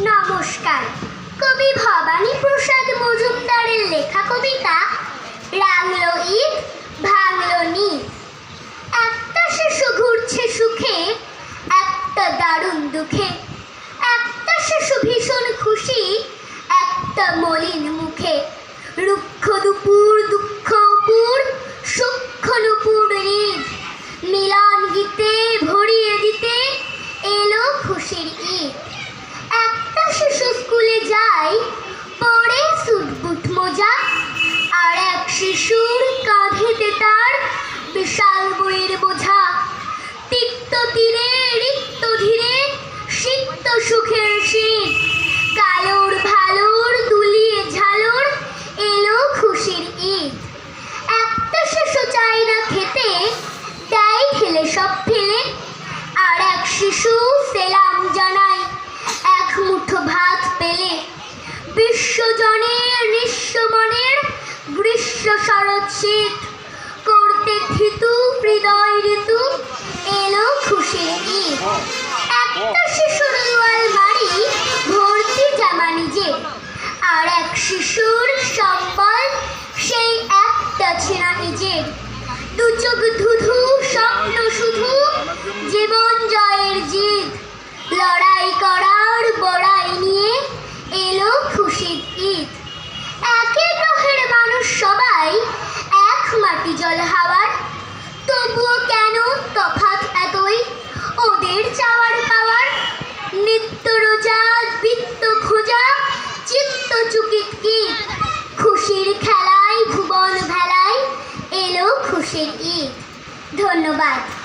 নমস্কার। কবি ভবানী প্রসাদ মজুমদারের লেখা কবিতা রাংলো ঈদ ভাঙলো নিদ একটা শিশু ঘুরছে সুখে, একটা দারুণ দুঃখে। একটা শিশু ভীষণ খুশি, একটা মলিন মুখে রুক্ষ দুপুর দুঃখ পুর সূক্ষ্ম নুপুর ঈদ মিলন গীতে ভরিয়ে দিতে এলো খুশির ঈদ একটা শিশু স্কুলে যায় পরে সুটবুট মোজা আর শিশুর কাঁধেতে তার বিশাল বইয়ের গ্রীষ্ম শরৎ শীত করতে থিতু হৃদয় ঋতু, এলো খুশির ঈদ একটা শিশুর দুয়াল বাড়ি, ভর্তি জামা নিজের আর এক শিশুর সম্বল, সেই একটা ছেঁড়া নিজের দু চোখ ধুধু, স্বপ্ন শুধু জীবন জয়ের জিদ। লড়াই করার বড়াই পাপি জল হাওয়ার? তবুও কেন তফাৎ এতই? ওদের চাওয়ার পাওয়ার? নিত্য রোজা, বৃত্ত খোঁজা, চিত্ত চুকিত কি? খুশির খেলায়, ভুবন ভেলায়, এলো খুশির ঈদ ধন্যবাদ।